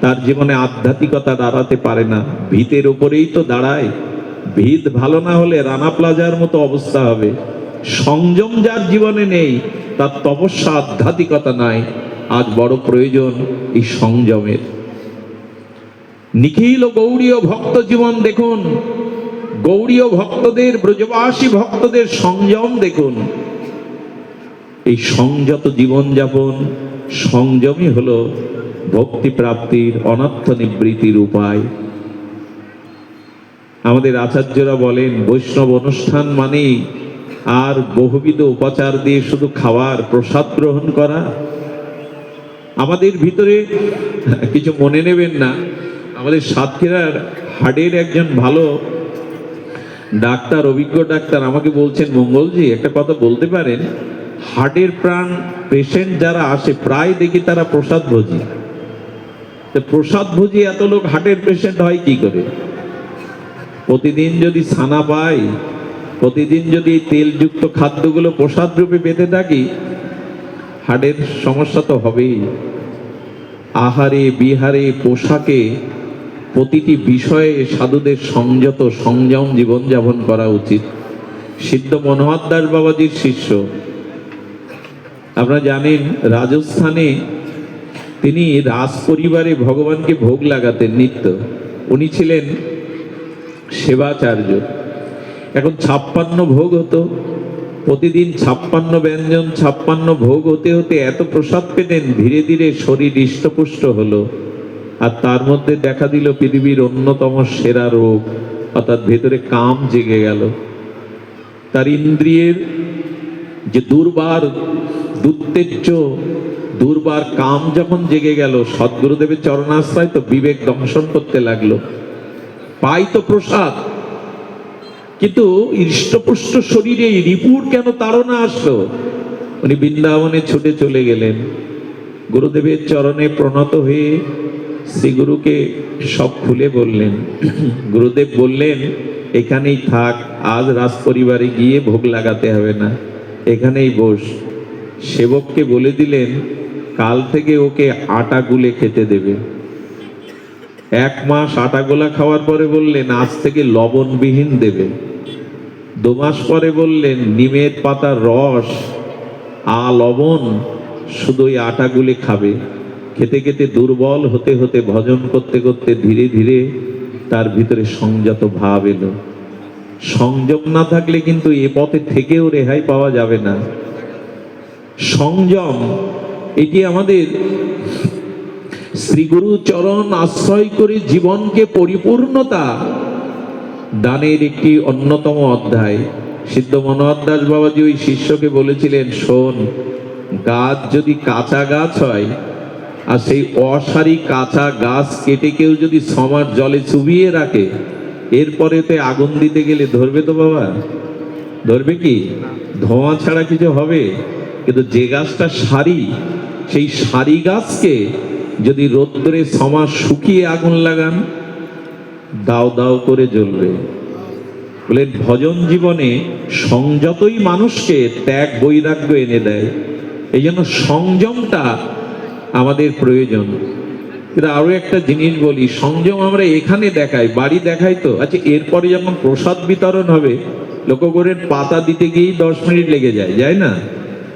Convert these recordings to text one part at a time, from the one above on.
তার জীবনে আধ্যাত্মিকতা দাঁড়াতে পারে না। ভিতের উপরেই তো দাঁড়ায়। ভিত ভালো না হলে রানা প্লাজার মতো অবস্থা হবে। সংযম যার জীবনে নেই, তার তপস্যা আধ্যাত্মিকতা নাই। আজ বড় প্রয়োজন এই সংযমের। নিখিল গৌড়ীয় ভক্ত জীবন দেখুন। গৌড়ীয় ভক্তদের, ব্রজবাসী ভক্তদের সংযম দেখুন। এই সংযত জীবনযাপন সংযমই হলো ভক্তি প্রাপ্তির অনর্থ নিবৃত্তির উপায়। আমাদের আচার্যরা বলেন, বৈষ্ণব অনুষ্ঠান মানেই আর বহুবিধ উপাচার দিয়ে শুধু খাওয়ার প্রসাদ গ্রহণ করা। আমাদের ভিতরে কিছু মনে নেবেন না। আমাদের সাতক্ষীরার হার্টের একজন ভালো ডাক্তার, অভিজ্ঞ ডাক্তার আমাকে বলছেন, মঙ্গলজি, একটা কথা বলতে পারেন, হার্টের প্রাণ পেশেন্ট যারা আসে, প্রায় দেখি তারা প্রসাদ ভোজি। প্রসাদ ভোজি এত লোক হার্টের পেশেন্ট হয় কি করে? প্রতিদিন যদি ছানা পাই, প্রতিদিন যদি তেলযুক্ত খাদ্যগুলো প্রসাদ রূপে পেতে থাকি হার্টের সমস্যা তো হবেই। আহারে, বিহারে, পোশাকে প্রতিটি বিষয়ে সাধুদের সংযত সংযম জীবনযাপন করা উচিত। সিদ্ধ মনোহর দাস বাবাজির শিষ্য। আপনারা জানেন, রাজস্থানে তিনি রাজ পরিবারে ভগবানকে ভোগ লাগাতেন নিত্য। উনি ছিলেন সেবাচার্য। এখন ছাপ্পান্ন ভোগ হতো। প্রতিদিন ছাপ্পান্ন ব্যঞ্জন, ছাপ্পান্ন ভোগ হতে হতে এত প্রসাদ পেতেন, ধীরে ধীরে শরীর হৃষ্টপুষ্ট হলো। আর তার মধ্যে দেখা দিল পৃথিবীর অন্যতম সেরা রোগ, অর্থাৎ ভেতরে কাম জেগে গেল। তার ইন্দ্রিয়ের যে দুর্বার দুত্তেজ্য দুর্বার কাম যখন জেগে গেল, সদ্গুরুদেবের চরণাশ্রয় তো বিবেক দংশন করতে লাগল। পাই তো প্রসাদ। কিন্তু হৃষ্টপুষ্ট শরীরে রিপুর কেন তাড়না আসলো? উনি বৃন্দাবনে ছুটে চলে গেলেন। গুরুদেবের চরণে প্রণত হয়ে শ্রী গুরুকে সব খুলে বললেন, গুরুদেব বললেন, এখানেই থাক, আজ রাজ পরিবারে গিয়ে ভোগ লাগাতে হবে না। এখানেই বস। সেবককে বলে দিলেন কাল থেকে ওকে আটা গুলে খেতে দেবে। এক মাস আটা গোলা খাওয়ার পরে বললেন, আজ থেকে লবণবিহীন দেবে। দু মাস পরে বললেন, নিমের পাতার রস আ লবণ শুধু ওই আটাগুলি খাবে। খেতে খেতে দুর্বল হতে হতে ভজন করতে করতে ধীরে ধীরে তার ভিতরে সংযত ভাব এলো। সংযম না থাকলে কিন্তু এ পথে থেকেও রেহাই পাওয়া যাবে না। সংযম এটি আমাদের শ্রীগুরু চরণ আশ্রয় করে জীবনকে পরিপূর্ণতা? দানের একটি অন্যতম অধ্যায়। সিদ্ধ মনোহর দাস বাবাজি ওই শিষ্যকে বলেছিলেন, শোন, গাছ যদি কাঁচা গাছ হয় আর সেই অসারি কাঁচা গাছ কেটে কেউ যদি সমার জলে চুবিয়ে রাখে, এরপরে তে আগুন দিতে গেলে ধরবে তো বাবা? ধরবে কি? ধোঁয়া ছাড়া কিছু হবে? কিন্তু যে গাছটা সারি সেই সারি গাছকে যদি রোদ্রে সমাজ শুকিয়ে আগুন লাগান, দাও দাও করে জ্বলবে। বলে ভজন জীবনে সংযতই মানুষকে ত্যাগ বৈরাগ্য এনে দেয়। এই জন্য সংযমটা আমাদের প্রয়োজন। কিন্তু আরও একটা জিনিস বলি, সংযম আমরা এখানে দেখাই, বাড়ি দেখাই তো। আচ্ছা এরপরে যখন প্রসাদ বিতরণ হবে লক্ষ্য করে পাতা দিতে গিয়েই দশ মিনিট লেগে যায় যায় না?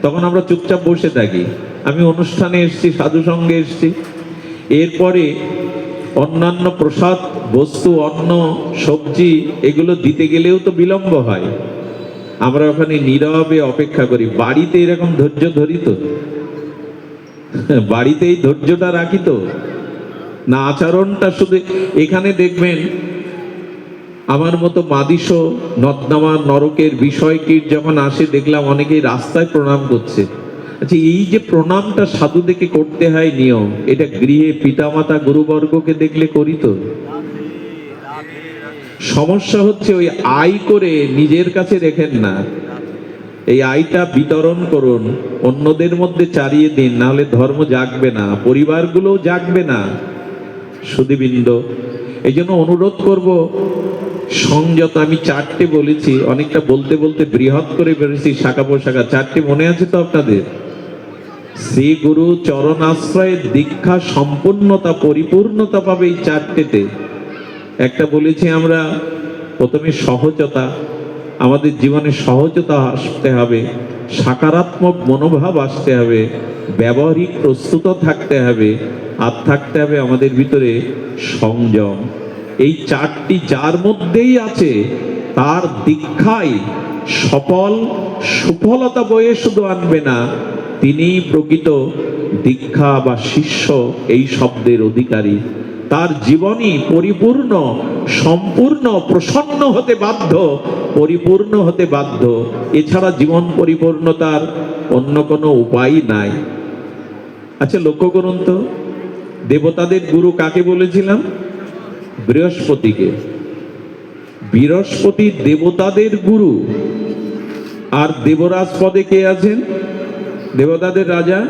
তখন আমরা চুপচাপ বসে থাকি। আমি অনুষ্ঠানে এসেছি, সাধু সঙ্গে এসেছি। এরপরে অন্যান্য প্রসাদ, বস্তু, অন্ন, সবজি এগুলো দিতে গেলেও তো বিলম্ব হয়। আমরা ওখানে নীরবে অপেক্ষা করি, বাড়িতে এরকম ধৈর্য ধরি তো? বাড়িতে এই ধৈর্যটা রাখি তো? না, আচরণটা শুধু এখানে দেখবেন, আমার মতো মাদিস নদনামা নরকের বিষয়টির যখন আসে, দেখলাম অনেকেই রাস্তায় প্রণাম করছে। আচ্ছা এই যে প্রণামটা সাধুদেরকে করতে হয় নিয়ম, এটা গৃহে পিতামাতা গুরুবর্গকে দেখলে করি তো? সমস্যা হচ্ছে ওই আয় করে নিজের কাছে রেখেন না। এই আয়টা বিতরণ করুন, অন্যদের মধ্যে চারিয়ে দিন, নাহলে ধর্ম জাগবে না পরিবারগুলো জাগবে না। সুদীবৃন্দ এই জন্য অনুরোধ করব, সংযত, আমি চারটে বলেছি, অনেকটা বলতে বলতে বৃহৎ করে বেরোছি শাখা পোশাখা চারটে মনে আছে তো আপনাদের? শ্রী গুরু চরণাশ্রয়ের দীক্ষা সম্পূর্ণতা পরিপূর্ণতা পাবে এই চারটেতে। একটা বলেছি আমরা, প্রথমে সহজতা, আমাদের জীবনে সহজতা আসতে হবে, সাকারাত্মক মনোভাব আসতে হবে, ব্যবহারিক প্রস্তুত থাকতে হবে, আর থাকতে হবে আমাদের ভিতরে সংযম। এই চারটি যার মধ্যেই আছে, তার দীক্ষাই সফল, সুফলতা বয়ে শুধু আনবে না তিনি প্রকৃত দীক্ষা বা শিষ্য এই শব্দের অধিকারী। তার জীবনই পরিপূর্ণ, সম্পূর্ণ, প্রসন্ন হতে বাধ্য, পরিপূর্ণ হতে বাধ্য। এছাড়া জীবন পরিপূর্ণতার অন্য কোনো উপায় নাই। আচ্ছা লক্ষ্য করুন তো, দেবতাদের গুরু কাকে বলেছিলাম? বৃহস্পতিকে। বৃহস্পতি দেবতাদের গুরু। আর দেবরাজ পদে কে আছেন? দেবতাদের রাজা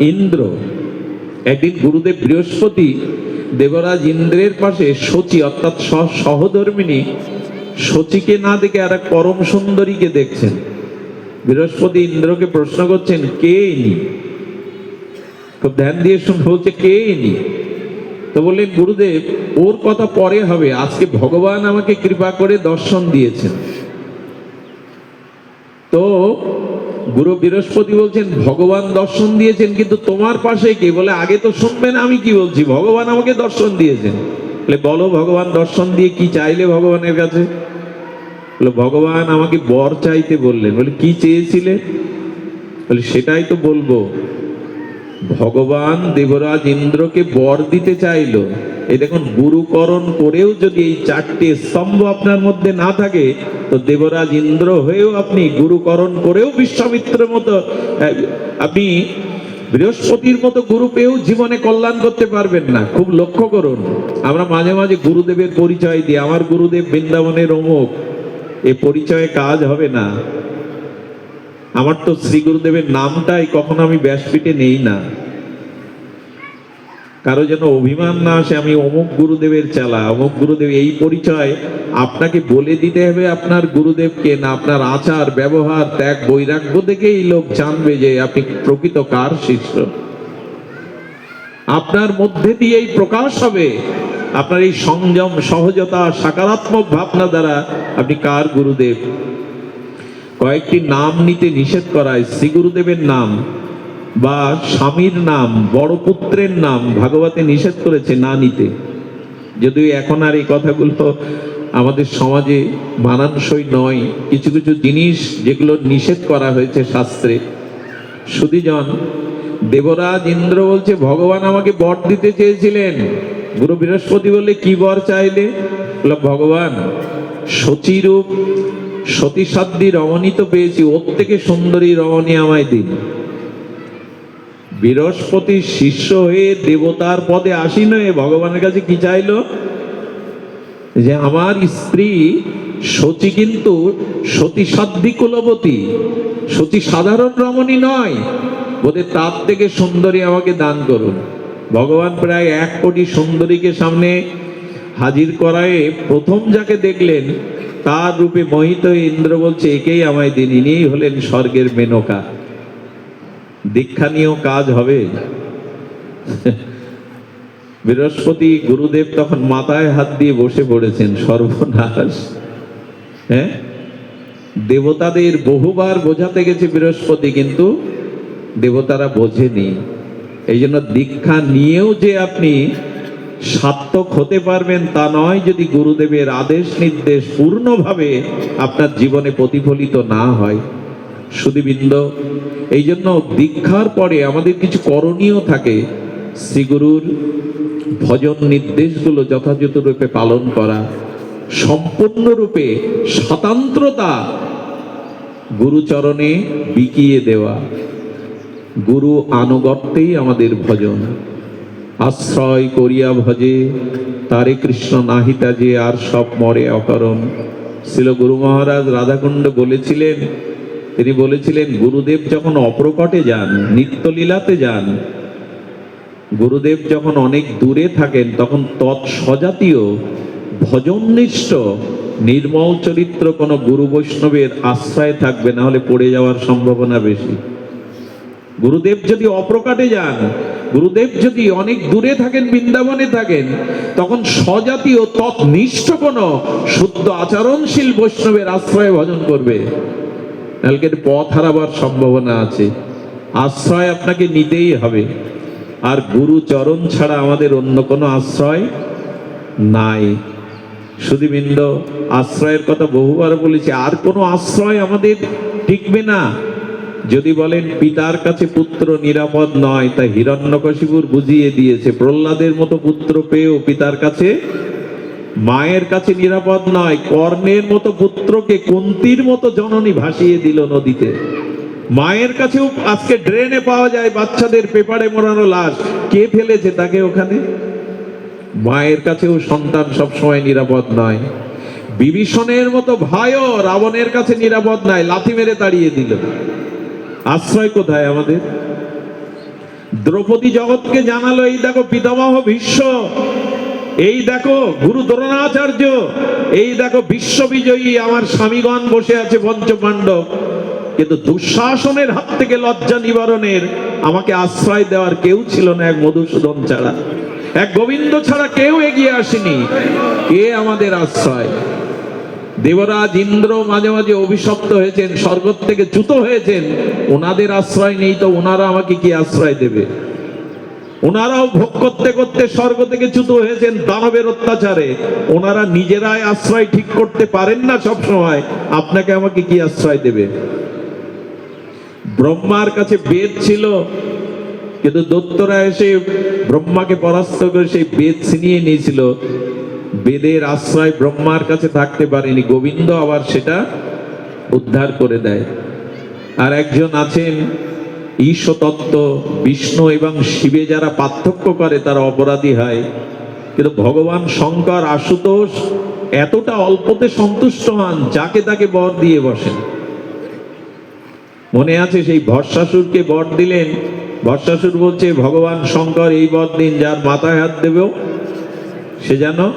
ইন্দ্র। একদিন গুরুদেব বৃহস্পতি দেবরাজ ইন্দ্রের পাশে শচী অর্থাৎ সহধর্মিনী শচীকে না দেখে আর এক পরম সুন্দরীকে দেখছেন। বৃহস্পতি ইন্দ্রকে প্রশ্ন করছেন, কে ইনি? খুব ধ্যান দিয়ে শুনে বলছে, কে ইনি? তো বললেন, গুরুদেব, ওর কথা পরে হবে। আজকে ভগবান আমাকে কৃপা করে দর্শন দিয়েছেন। তো গুরু বৃহস্পতি বলছেন, ভগবান দর্শন দিয়েছেন, কিন্তু তোমার পাশে কে? বলে, আগে তো শুনবেন, আমি কি বলছি? ভগবান আমাকে দর্শন দিয়েছেন। বলে, বলো, ভগবান দর্শন দিয়ে কি চাইলে ভগবানের কাছে? বলে, ভগবান আমাকে বর চাইতে বললেন। বলে, কি চেয়েছিলে? বলে, সেটাই তো বলব। ভগবান দেবরাজ ইন্দ্রকে বর দিতে চাইলো। এই দেখুন, গুরুকরণ করেও যদি এই চারটে স্তম্ভ আপনার মধ্যে না থাকে, তো দেবরাজ ইন্দ্র হয়েও আপনি গুরুকরণ করেও বিশ্বামিত্রের মতো আপনি বৃহস্পতির মতো গুরু পেয়েও জীবনে কল্যাণ করতে পারবেন না। খুব লক্ষ্য করুন, আমরা মাঝে মাঝে গুরুদেবের পরিচয় দিই, আমার গুরুদেব বৃন্দাবনের অমুক এ পরিচয়ে কাজ হবে না। আমার তো শ্রী গুরুদেবের নামটাই কখনো আমি ব্যাসপীঠে নেই না। কারও যেন অভিমান না আসে, আমি অমুক গুরুদেবের চালা, অমুক গুরুদেব এই পরিচয় আপনাকে বলে দিতে হবে আপনার গুরুদেবকে না, আপনার আচার, ব্যবহার, ত্যাগ, বৈরাগ্য দেখেই লোক জানবে যে আপনি প্রকৃত কার শিষ্য। আপনার মধ্যে দিয়েই প্রকাশ হবে। আপনার এই সংযম, সহজতা, সাকারাত্মক ভাবনা দ্বারা আপনি কার গুরুদেব? কয়েকটি নাম নিতে নিষেধ করায়, শ্রী গুরুদেবের নাম। বা স্বামীর নাম, বড় পুত্রের নাম ভাগবতে নিষেধ করেছে না নিতে। যদিও এখন আর এই কথাগুলো আমাদের সমাজে মানানসই নয়। কিছু কিছু জিনিস যেগুলো নিষেধ করা হয়েছে শাস্ত্রে। সুদীজন দেবরাজ ইন্দ্র বলছে, ভগবান আমাকে বর দিতে চেয়েছিলেন। গুরু বৃহস্পতি বললে, কি বর চাইলে? ভগবান সচিরূপ সতী সাধ্যী রমণী তো পেয়েছি। ওর থেকে সুন্দরী রমণী আমায় দিন। বৃহস্পতির শিষ্য হয়ে দেবতার পদে আসীন হয়ে ভগবানের কাছে কি চাইলো? যে আমার স্ত্রী সতী কিন্তু সতী সাধ্যী কুলবতী, সতী সাধারণ রমণী নয় বোধে তার থেকে সুন্দরী আমাকে দান করুন। ভগবান প্রায় এক কোটি সুন্দরীকে সামনে হাজির করায় প্রথম যাকে দেখলেন, তার রূপে মোহিত ইন্দ্র বলছে, একেই আমায় দিন, ইনিই হলেন স্বর্গের মেনকা। দীক্ষা নিয়েও কাজ হবে। বৃহস্পতি গুরুদেব তখন মাথায় হাত দিয়ে বসে পড়েছেন, সর্বনাশ। হ্যাঁ? দেবতাদের বহুবার বোঝাতে গেছে বৃহস্পতি, কিন্তু দেবতারা বোঝেনি। এই জন্য দীক্ষা নিয়েও যে আপনি সার্থক হতে পারবেন তা নয়, যদি গুরুদেবের আদেশ নির্দেশ পূর্ণভাবে আপনার জীবনে প্রতিফলিত না হয়। সুদীবৃন্দ এই জন্য দীক্ষার পরে আমাদের কিছু করণীয় থাকে। শ্রীগুরুর ভজন নির্দেশগুলো যথাযথ রূপে পালন করা, সম্পূর্ণরূপে স্বতন্ত্রতা গুরুচরণে বিকিয়ে দেওয়া। গুরু আনুগত্যেই আমাদের ভজন। আশ্রয় করিয়া ভজে, তারে কৃষ্ণ নাহিতা যে আর সব মরে অকরণ। ছিল গুরু মহারাজ রাধাকুণ্ড বলেছিলেন তিনি বলেছিলেন, গুরুদেব যখন অপ্রকটে যান, নিত্যলীলাতে যান, গুরুদেব যখন অনেক দূরে থাকেন, তখন তৎসজাতীয়, ভজননিষ্ঠ, নির্মল চরিত্র কোনো গুরু বৈষ্ণবের আশ্রয়ে থাকবে, না হলে পড়ে যাওয়ার সম্ভাবনা বেশি। গুরুদেব যদি অপ্রকাটে যান, গুরুদেব যদি অনেক দূরে থাকেন, বৃন্দাবনে থাকেন, তখন স্বজাতীয় তৎনিষ্ঠ কোন শুদ্ধ আচরণশীল বৈষ্ণবের আশ্রয়ে ভজন করবে। কালকের পথ হারাবার সম্ভাবনা আছে। আশ্রয় আপনাকে নিতেই হবে। আর গুরু চরণ ছাড়া আমাদের অন্য কোনো আশ্রয় নাই। সুদীবৃন্দ আশ্রয়ের কথা বহুবার বলেছি, আর কোনো আশ্রয় আমাদের টিকবে না। যদি বলেন, পিতার কাছে পুত্র নিরাপদ নয়, তা হিরণ্যকশিপুর বুঝিয়ে দিয়েছে। প্রহ্লাদের মতো পুত্র পেয়েও পিতার কাছে মায়ের কাছে নিরাপদ নয়, কর্ণের মতো পুত্রকে কুন্তির মতো জননী ভাসিয়ে দিল নদীতে। মায়ের কাছেও আজকে ড্রেনে পাওয়া যায় বাচ্চাদের পেপারে মোড়ানো লাশ। কে ফেলেছে তাকে ওখানে? মায়ের কাছেও সন্তান সবসময় নিরাপদ নয়। বিভীষণের মতো ভাইও রাবণের কাছে নিরাপদ নয়, লাথি মেরে তাড়িয়ে দিল। আশ্রয় কোথায় আমাদের? দ্রৌপদী জগৎকে জানালো, এই দেখো পিতামহ ভীষ্ম এই দেখো গুরু দ্রোণাচার্য, এই দেখো বিশ্ববিজয়ী আমার স্বামীগণ বসে আছে পঞ্চপাণ্ডব। কিন্তু দুঃশাসনের হাত থেকে লজ্জা নিবারণের আমাকে আশ্রয় দেওয়ার কেউ ছিল না এক মধুসূদন ছাড়া। এক গোবিন্দ ছাড়া কেউ এগিয়ে আসেনি। কে আমাদের আশ্রয়? দেবরাজ ইন্দ্র মাঝে মাঝে অভিশপ্ত হয়েছেন স্বর্গ থেকে চ্যুত হয়েছেন। ওনাদের আশ্রয় নেই তো ওনারা আমাকে কি আশ্রয় দেবে? ওনারাও ভোগ করতে করতে স্বর্গ থেকে চ্যুত হয়েছেন দানবের অত্যাচারে। ওনারা নিজেরাই আশ্রয় ঠিক করতে পারেন না সব সময় আপনাকে আমাকে কি আশ্রয় দেবে? ব্রহ্মার কাছে বেদ ছিল, কিন্তু দত্তরা এসে ব্রহ্মাকে পরাস্ত করে সেই বেদ ছিনিয়ে নিয়েছিল। বেদের আশ্রয় ব্রহ্মার কাছে থাকতে পারেনি। গোবিন্দ আবার সেটা উদ্ধার করে দেয়। আর একজন আছেন ঈশ্বতত্ত্ব বিষ্ণু এবং শিবে যারা পার্থক্য করে তারা অপরাধী হয়। কিন্তু ভগবান শঙ্কর আশুতোষ এতটা অল্পতে সন্তুষ্ট হন, যাকে তাকে বর দিয়ে বসেন। মনে আছে সেই ভস্মাসুরকে বর দিলেন। ভস্মাসুর বলছে, ভগবান শঙ্কর, এই বর দিন, যার মাথায় হাত দেব সে যেন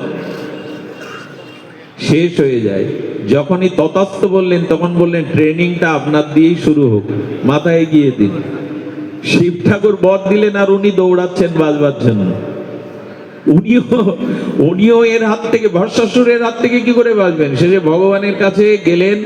শেষ হয়ে যায়। যখনই ততাস্ত বললেন, তখন বললেন ট্রেনিংটা আপনার দিয়েই শুরু হোক। মাথায় গিয়ে দিন। শিব ঠাকুর বর দিলেন আর উনি দৌড়াচ্ছেন বাজবার জন্য। উনিও উনিও এর হাত থেকে ভরসাসুরের হাত থেকে কি করে বাঁচবেন? শেষে ভগবানের কাছে গেলেন।